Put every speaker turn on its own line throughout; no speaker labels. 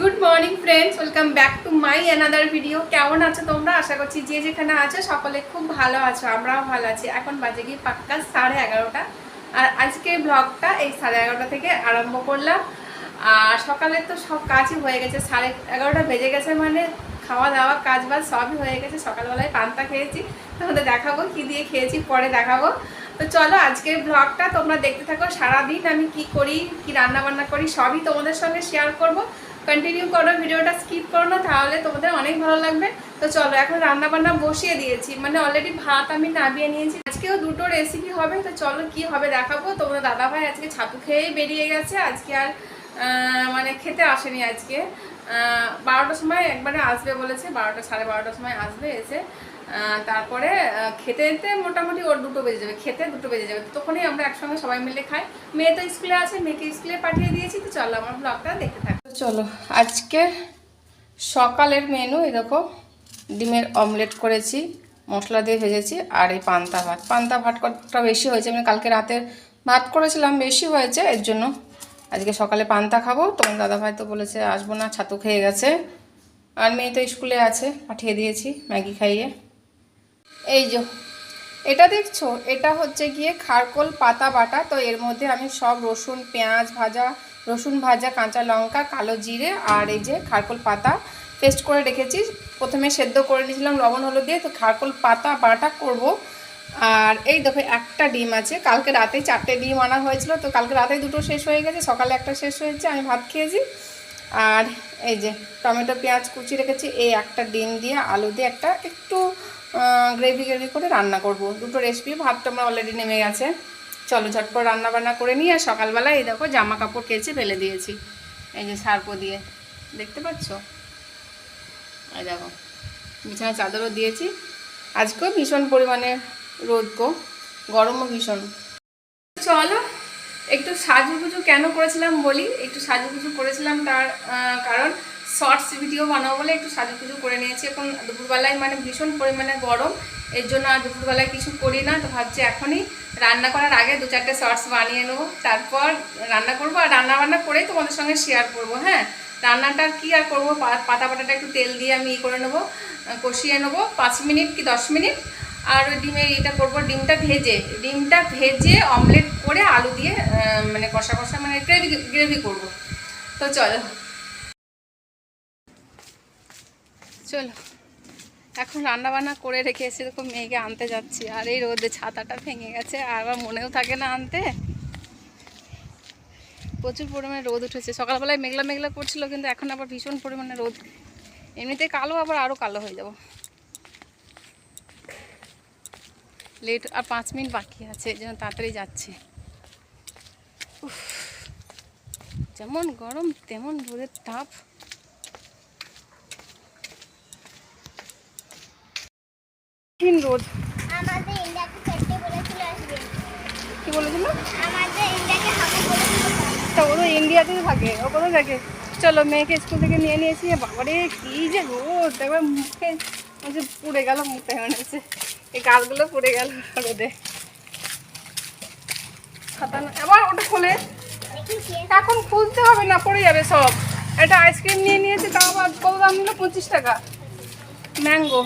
Good morning friends welcome back to my another video কেমন আছো তোমরা? আশা করছি যে যেখানে আছো সকলে খুব ভালো আছো, আমরাও ভালো আছি। এখন বাজে গিয়ে পাক্কা সাড়ে এগারোটা। আর আজকের ব্লগটা এই সাড়ে এগারোটা থেকে আরম্ভ করলাম। আর সকালে তো সব কাজই হয়ে গেছে। সাড়ে এগারোটা বেজে গেছে মানে খাওয়া দাওয়া কাজ বাজ সবই হয়ে গেছে। সকালবেলায় পান্তা খেয়েছি। তোমাদের দেখাবো কি দিয়ে খেয়েছি, পরে দেখাবো। তো চলো আজকের ব্লগটা তোমরা দেখতে থাকো। সারাদিন আমি কি করি, কি রান্না বান্না করি, সবই তোমাদের সঙ্গে শেয়ার করব। কন্টিনিউ করো, ভিডিওটা স্কিপ করো না, তাহলে তোমাদের অনেক ভালো লাগবে। তো চলো, এখন রান্না বান্না বসিয়ে দিয়েছি। মানে অলরেডি ভাত আমি নামিয়ে নিয়েছি। আজকেও দুটো রেসিপি হবে, তো চলো কি হবে দেখাবো। তোমাদের দাদাভাই আজকে ছাতু খেয়েই বেরিয়ে গেছে। আজকে আর মানে খেতে আসেনি আজকে। বারোটার সময় একবারে আসবে বলেছে। বারোটা, সাড়ে বারোটার সময় আসবে এসে। তারপরে খেতে যেতে মোটামুটি ওর দুটো বেজে যাবে। খেতে দুটো বেজে যাবে। তখনই আমরা একসঙ্গে সবাই মিলে খাই। মেয়ে তো স্কুলে আছে, মেয়েকে স্কুলে পাঠিয়ে দিয়েছি। তো চলো, আমার ব্লগটা দেখতে থাকো। চলো, আজকে সকালের মেনু এরকম ডিমের অমলেট করেছি, মশলা দিয়ে ভেজেছি, আর এই পান্তা ভাত। পান্তা ভাতটা বেশি হয়েছে মানে কালকে রাতের ভাত করেছিলাম, বেশি হয়েছে, এর জন্য আজকে সকালে পান্তা খাব। তোমার দাদাভাই তো বলেছে, আসব না, ছাতু খেয়ে গেছে। আর মেয়ে তো স্কুলে আছে, পাঠিয়ে দিয়েছি ম্যাগি খাইয়ে। এই যে এটা দেখছ? এটা হচ্ছে গিয়ে খারকোল, পাতা বাটা। তো এর মধ্যে আমি সব রসুন, পেঁয়াজ ভাজা, রসুন ভাজা, কাঁচা লঙ্কা, কালো জিরে আর এই যে খারকোল, পাতা পেস্ট করে রেখেছি। প্রথমে সেদ্ধ করে নিয়েছিলাম লবণ, হলুদ দিয়ে। তো খারকোল, পাতা বাটা করব। আর এই দেখো, একটা ডিম আছে। কালকে রাতে চারটে ডিম আনা হয়েছিল। তো কালকে রাতে দুটো শেষ হয়ে গেছে। সকালে একটা শেষ হয়েছে। আমি ভাত খেয়েছি। আর এই যে টমেটো, পেঁয়াজ কুচি রেখেছি। এই একটা ডিম দিয়ে, আলু দিয়ে একটা একটু গ্রেভি গ্রেভি করে রান্না করব। দুটো রেসিপি ভাতটা আমার অলরেডি নেমে গেছে। চলো, ঝটপট রান্না বান্না করে নিয়ে আর সকালবেলা এই দেখো জামা কাপড় কেচে ফেলে দিয়েছি। এই যে সার্পো দিয়ে। দেখতে পাচ্ছ? এই দেখো বিছানা চাদরও দিয়েছি। আজকেও ভীষণ পরিমাণে রোদ গো, গরমও ভীষণ। চলো, একটু সাজুগুজু কেন করেছিলাম বলি? একটু সাজুগুজু করেছিলাম তার কারণ শর্টস ভিডিও বানাবো বলে একটু সাজুগুজু করে নিয়েছি। এখন দুপুরবেলায় মানে ভীষণ পরিমাণে গরম, এর জন্য আর দুপুরবেলায় কিছু করি না, তো ভাবছি এখনই রান্না করার আগে দু চারটে শর্টস বানিয়ে নেব। তারপর রান্না করব আর রান্না বান্না করেই তোমাদের সঙ্গে শেয়ার করব হ্যাঁ? রান্নাটা কি আর করব? পাতা পাতাটা একটু তেল দিয়ে আমি ই করে নেব, কষিয়ে নেব, পাঁচ মিনিট কি দশ মিনিট। আর ওই ডিমের এটা করব, ডিমটা ভেজে ডিমটা ভেজে অমলেট করে আলু দিয়ে মানে কষা কষা মানে গ্রেভি গ্রেভি করব। তো চলো। চলো। এখন রান্না বান্না করে রেখে এসে এরকম মেয়েকে আনতে যাচ্ছি। আর এই রোদে ছাতাটা ভেঙে গেছে, আর আমার মনেও থাকে না আনতে। প্রচুর পরিমাণে রোদ উঠেছে। সকালবেলায় মেঘলা মেঘলা করছিল, কিন্তু এখন আবার ভীষণ পরিমাণে রোদ। এমনিতে কালো, আবার আরও কালো হয়ে যাব। লেট আর পাঁচ মিনিট বাকি আছে এই জন্য তাড়াতাড়ি যাচ্ছে। যেমন গরম, তেমন রোদের তাপ। রোদ কি বলেছিল? তা ও তো ইন্ডিয়াতেই থাকে ও কোথায় থাকে? চলো মেয়েকে স্কুল থেকে নিয়ে নিয়েছি বাবারে কি যে রোদ একবার মুখে হচ্ছে পুড়ে গেল মুখটা মনে হচ্ছে এই গালগুলো পুড়ে গেল রোদে। না- আবার ওটা খুলে। এখন খুলতে হবে না পড়ে যাবে সব। একটা আইসক্রিম নিয়ে নিয়েছি তাও আবার কত দাম নিল পঁচিশ টাকা। ম্যাঙ্গো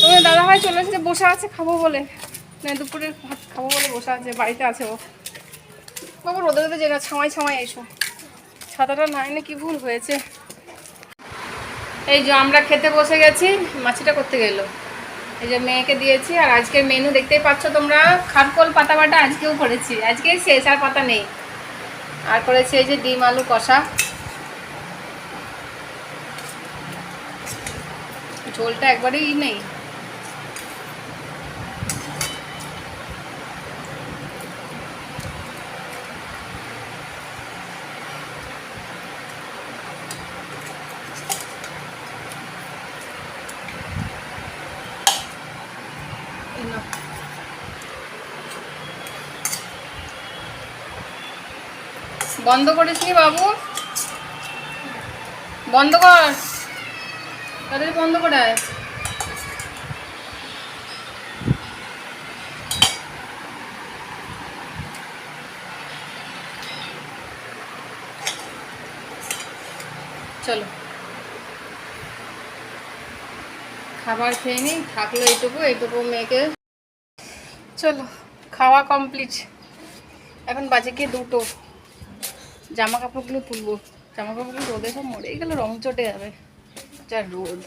তোমার দাদা ভাই চলে এসেছে, বসে আছে, খাব বলে। না, দুপুরে ভাত খাব বলে বসে আছে, বাড়িতে আছে ও। বাবা, রোদে রোদে যে ছামাই ছামাই, এসো। ছাতাটা না এনে কি ভুল হয়েছে? এই যে আমরা খেতে বসে গেছি, মাছিটা করতে গেল। এই যে মেয়েকে দিয়েছি, আর আজকের মেনু দেখতেই পাচ্ছ তোমরা, খারকোল পাতা বাটা আজকেও করেছি। আজকে শেষ, আর পাতা নেই। আর করেছি এই যে ডিম, আলু, কষা। ঝোলটা একবারেই নেই। বন্ধ করিস নি বাবু? বন্ধ কর। তাদের বন্ধ করে আয়। চলো। খাবার খেয়ে নিই, থাকল এইটুকু এইটুকু মেয়েকে। চলো, খাওয়া কমপ্লিট এখন বাজে গিয়ে দুটো। জামা কাপড়গুলো তুলবো। জামা কাপড়গুলো রোদে সব মরেই গেলে, রং চটে যাবে। যা রোদ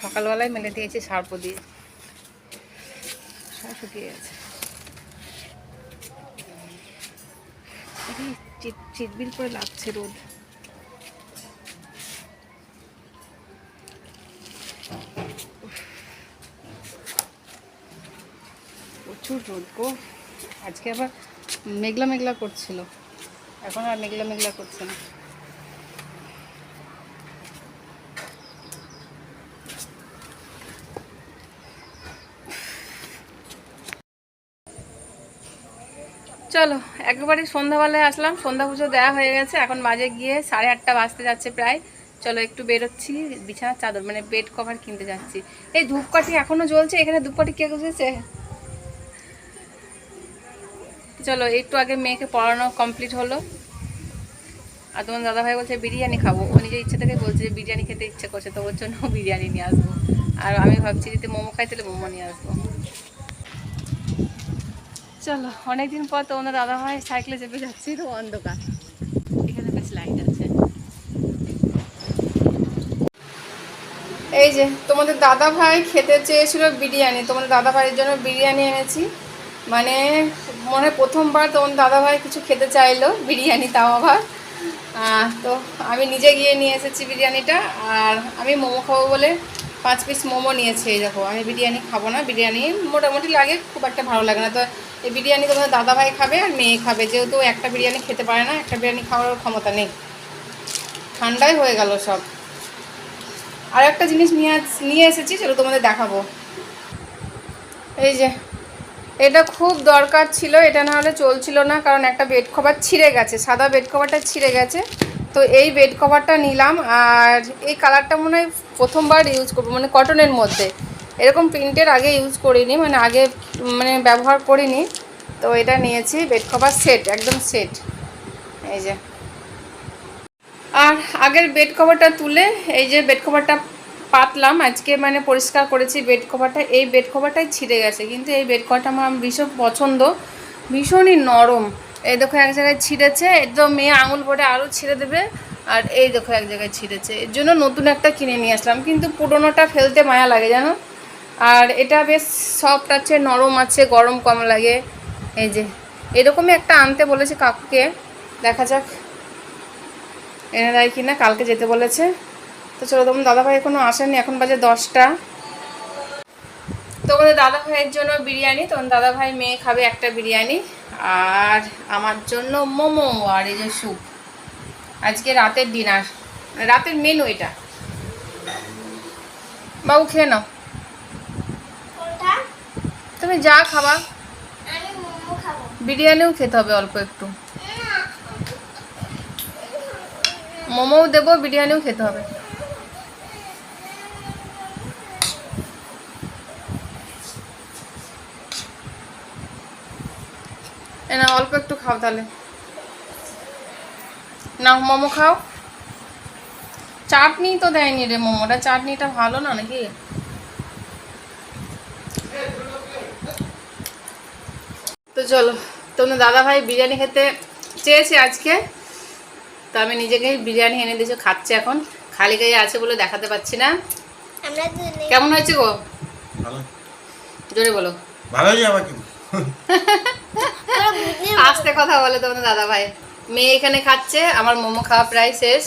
সকালবেলায় মেলে দিয়েছি সার্প দিয়ে। সব শুকিয়ে গেছে চিট, চিটবিল করে লাগছে রোদ প্রচুর রোদ গো। আজকে আবার মেঘলা মেঘলা করছিল। এখন আর মেঘলা মেঘলা করছে না। চলো, একবারে সন্ধ্যাবেলায় আসলাম, সন্ধ্যা পুজো দেওয়া হয়ে গেছে, এখন বাজে গিয়ে সাড়ে আটটা বাজতে যাচ্ছে প্রায়। চলো, একটু বেরোচ্ছি, বিছানার চাদর মানে বেড কভার কিনতে যাচ্ছি। এই ধূপকাঠি এখনও জ্বলছে, এখানে ধূপকাঠি কে গুজেছে? চলো, একটু আগে মেয়েকে পড়ানো কমপ্লিট হলো। আর তোমার দাদাভাই বলছে, বিরিয়ানি খাব। ও নিজের ইচ্ছে থেকে বলছে যে, বিরিয়ানি খেতে ইচ্ছে করছে, তো ওর জন্য বিরিয়ানি নিয়ে আসব। আর আমি ভাবছি যদি মোমো খাই তাহলে মোমো নিয়ে আসব। চলো অনেকদিন পর তোমাদের দাদাভাই সাইকেলে চেপে যাচ্ছি। তো অন্ধকার। এখানে বেশ লাইট আছে। এই যে তোমাদের দাদা ভাই খেতে চেয়েছিল বিরিয়ানি। তোমাদের দাদা ভাইয়ের জন্য বিরিয়ানি এনেছি। মানে মনে প্রথমবার তোমার দাদা ভাই কিছু খেতে চাইলো বিরিয়ানি তাও আবার। তো আমি নিজে গিয়ে নিয়ে এসেছি বিরিয়ানিটা আর আমি মোমো খাব বলে পাঁচ পিস মোমো নিয়েছি। এই দেখো আমি বিরিয়ানি খাব না বিরিয়ানি মোটামুটি লাগে খুব একটা ভালো লাগে না। তো এই বিরিয়ানি তোমাদের দাদা ভাই খাবে আর মেয়ে খাবে। যেহেতু একটা বিরিয়ানি খেতে পারে না, একটা বিরিয়ানি খাওয়ার ক্ষমতা নেই। ঠান্ডাই হয়ে গেল সব। আর একটা জিনিস নিয়ে নিয়ে এসেছি চলো তোমাদের দেখাবো। এই যে, এটা খুব দরকার ছিল, এটা না হলে চলছিল না, কারণ একটা বেড কভার ছিঁড়ে গেছে, সাদা বেড কভারটা ছিঁড়ে গেছে। তো এই বেড কভারটা নিলাম, আর এই কালারটা মনে হয় প্রথমবার ইউজ করব মানে কটনের মধ্যে। এরকম প্রিন্টের আগে ইউজ করিনি মানে আগে মানে ব্যবহার করিনি। তো এটা নিয়েছি, বেড কভার সেট, একদম সেট। এই যে। আর আগের বেড কভারটা তুলে এই যে বেড কভারটা পাতলাম, আজকে মানে পরিষ্কার করেছি বেড কভারটা। এই বেড কভারটাই ছিঁড়ে গেছে, কিন্তু এই বেড কভারটা আমার ভীষণ পছন্দ, ভীষণই নরম। এই দেখো, এক জায়গায় ছিঁড়েছে, একদম মেয়ে আঙুল পরে আরও ছিঁড়ে দেবে। আর এই দেখো, এক জায়গায় ছিঁড়েছে। এর জন্য নতুন একটা কিনে নিয়ে আসলাম, কিন্তু পুরোনোটা ফেলতে মায়া লাগে, জানো? আর এটা বেশ সফট আছে, নরম আছে, গরম কম লাগে। এই যে, এরকমই একটা আনতে বলেছে কাকুকে। দেখা যাক, এনে দেয় কি না কালকে যেতে বলেছে। তো চলো, তোমার দাদাভাই এখনও আসেনি এখন বাজে দশটা। তোমাদের দাদা ভাইয়ের জন্য বিরিয়ানি, তোমার দাদাভাই মেয়ে খাবে একটা বিরিয়ানি, আর আমার জন্য মোমো আর এই যে স্যুপ। আজকে রাতের ডিনার, রাতের মেনু এটা। বাবু, খেয়ে নাও। তুমি যা খাবা।
মোমো
বিরিয়ানিও খেতে হবে অল্প একটু। মোমোও দেবো বিরিয়ানিও খেতে হবে। না অল্প একটু খাও তাহলে। না মোমো খাও। চাটনি তো দেয়নি রে মোমোটা। চাটনিটা ভালো না নাকি? চলো তোমার দাদা ভাই বিরিয়ানি খেতে চেয়েছে আজকে তো আমি নিজেকেই বিরিয়ানি এনে দিয়েছি খাচ্ছে এখন। খালি গায়ে আছে বলে দেখাতে পাচ্ছি না। কেমন হয়েছে গো? জোরে বলো।
ভালো।
আস্তে কথা বলে তোমাদের দাদা ভাই মেয়ে এখানে খাচ্ছে আমার মোমো খাওয়া প্রায় শেষ।